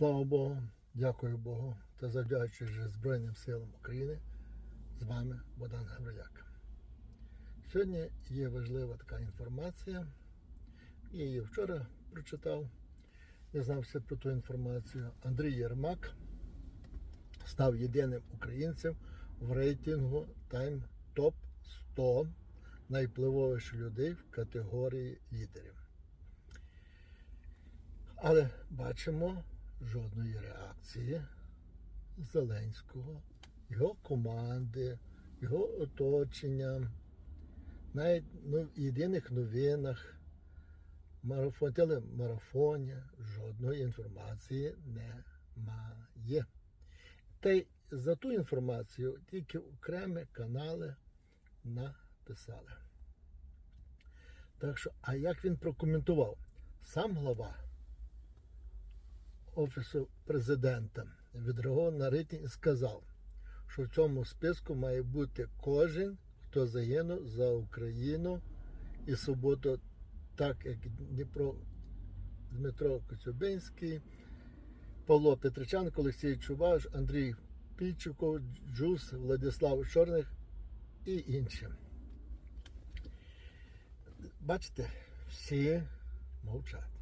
Слава Богу, дякую Богу та завдячуючи Збройним силам України. З вами Богдан Гавриляк. Сьогодні є важлива така інформація. Я її вчора прочитав, дізнався про ту інформацію. Андрій Єрмак став єдиним українцем в рейтингу Time Top 100 найвпливовіших людей в категорії лідерів. Але бачимо жодної реакції Зеленського, його команди, його оточення, навіть ну, в єдиних новинах, марафон, телемарафоні жодної інформації немає. Та й за ту інформацію тільки окремі канали написали. Так що, а як він прокоментував? Сам глава Офісу президента відреагував на рейтинг і сказав, що в цьому списку має бути кожен, хто загинув за Україну і суботу, так як Дніпро Дмитро Коцюбинський, Павло Петриченко, Олексій Чубаш, Андрій Пільчуков, Джус, Владислав Чорних і інші. Бачите, всі мовчать.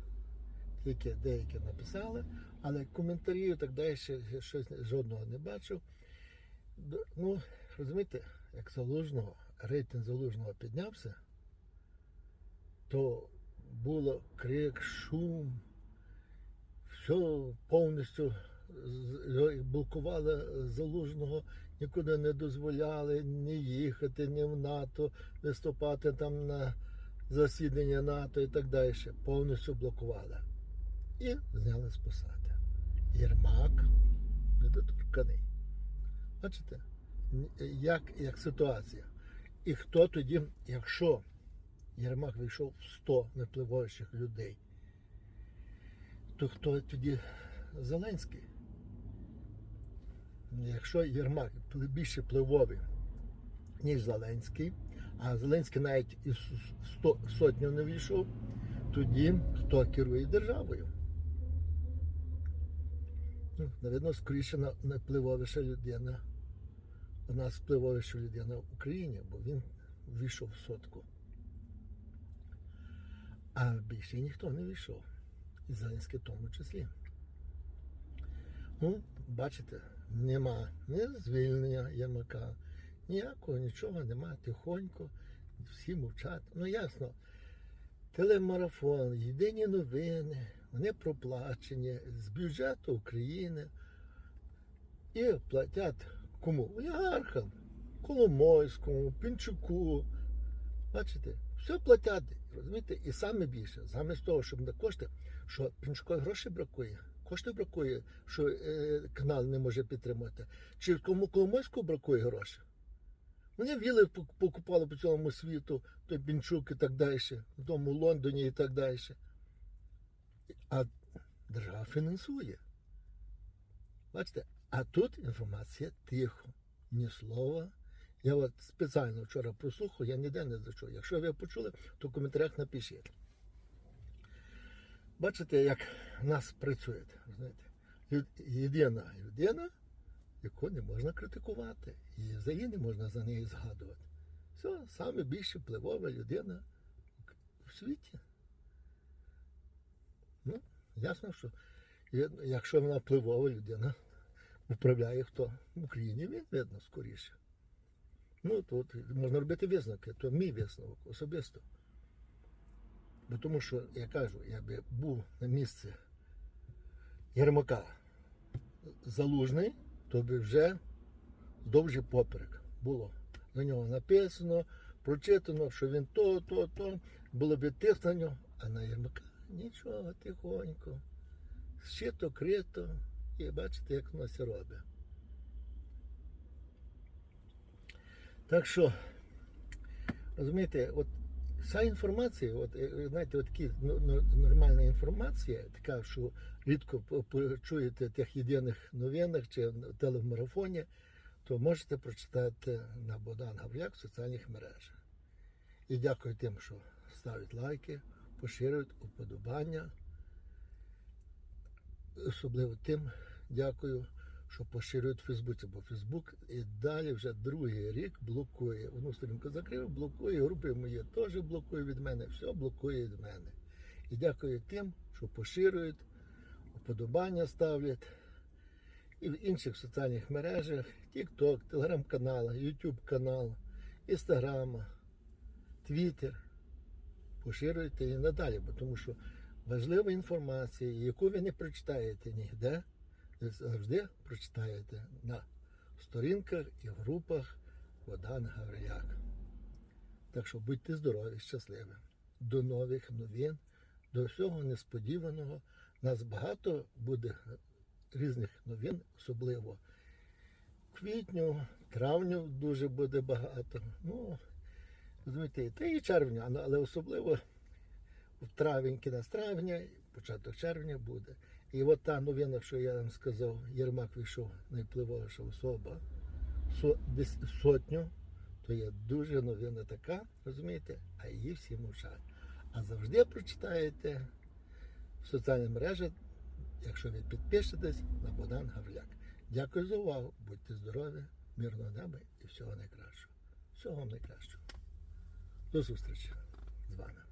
Тільки деякі написали, але коментарів так далі я щось жодного не бачив. Ну, розумієте, як залужного, рейтинг залужного піднявся, то було крик, шум, все повністю блокували залужного, нікуди не дозволяли ні їхати, ні в НАТО, виступати там на засідання НАТО і так далі. Повністю блокували і зняли з посади. Єрмак недоторканий. Бачите, як, як ситуація. І хто тоді, якщо Єрмак вийшов в 100 найвпливовіших людей, то хто тоді Зеленський? Якщо Єрмак більше впливовий, ніж Зеленський, а Зеленський навіть із 100, сотню не вийшов, тоді хто керує державою? Наведно, скоріше на- найвпливовіша людина. У нас впливовіша людина в Україні, бо він війшов в сотку. А більше ніхто не війшов. І Зеленський в тому числі. Ну, бачите, нема ні звільнення Єрмака, ніякого, нічого нема, тихонько, всі мовчать. Ну ясно, телемарафон, єдині новини, вони проплачені з бюджету України і платять кому? Олігархам, Коломойському, Пінчуку. Бачите, все платять, розумієте, і саме більше, замість того, щоб на кошти, що Пінчукові грошей бракує, коштів бракує, що е, канал не може підтримати. Чи кому Коломойському бракує грошей? Вони віли покупали по цілому світу, той Пінчук і так далі, в тому Лондоні і так далі. А держава фінансує. Бачите, а тут інформація тихо, ні слова. Я от спеціально вчора прослухав, я ніде не зачув. Якщо ви почули, то в коментарях напишіть. Бачите, як нас працює. Знаєте, єдина людина, яку не можна критикувати. І взагалі не можна за неї згадувати. Все, саме більше впливова людина в світі. Ну, ясно, що якщо вона впливова людина, управляє хто в Україні, він видно скоріше. Ну, тут можна робити висновки, то мій висновок особисто. Бо тому що, я кажу, я би був на місці Єрмака залужний, то би вже довжі поперек було. На нього написано, прочитано, що він то, то, то, було б нього, а на Єрмака нічого, тихонько. Щито, крито, і бачите, як воно це робить. Так що, розумієте, от вся інформація, от, е, знаєте, от такі нормальна інформація, така, що рідко в тих єдиних новинах чи в телемарафоні, то можете прочитати на Богдан Гавряк в соціальних мережах. І дякую тим, що ставлять лайки, поширюють уподобання. особливо тим дякую, що поширюють в Фейсбуці, бо Фейсбук і далі вже другий рік блокує. Одну сторінку закрив, блокує, групи мої теж блокує від мене, все блокує від мене. І дякую тим, що поширюють, вподобання ставлять. І в інших соціальних мережах, TikTok, телеграм-канал, YouTube канал, Інстаграм, Twitter. Поширюйте і надалі, бо тому що важлива інформація, яку ви не прочитаєте ніде, ви завжди прочитаєте на сторінках і групах Богдан Гаврияк. Так що будьте здорові, щасливі. До нових новин, до всього несподіваного. Нас багато буде різних новин, особливо квітню, травню дуже буде багато. Ну, розумієте, та і червня, але- особливо в травень, кінець травня, початок червня буде. І от та новина, що я вам сказав, Єрмак вийшов найвпливовіша особа сотню, то є дуже новина така, розумієте, а її всі мовчать. А завжди прочитаєте в соціальній мережі, якщо ви підпишетесь на Богдан Гавриляк. Дякую за увагу. Будьте здорові, мирного неба і всього найкращого. Всього вам найкращого. До зустрічі з вами.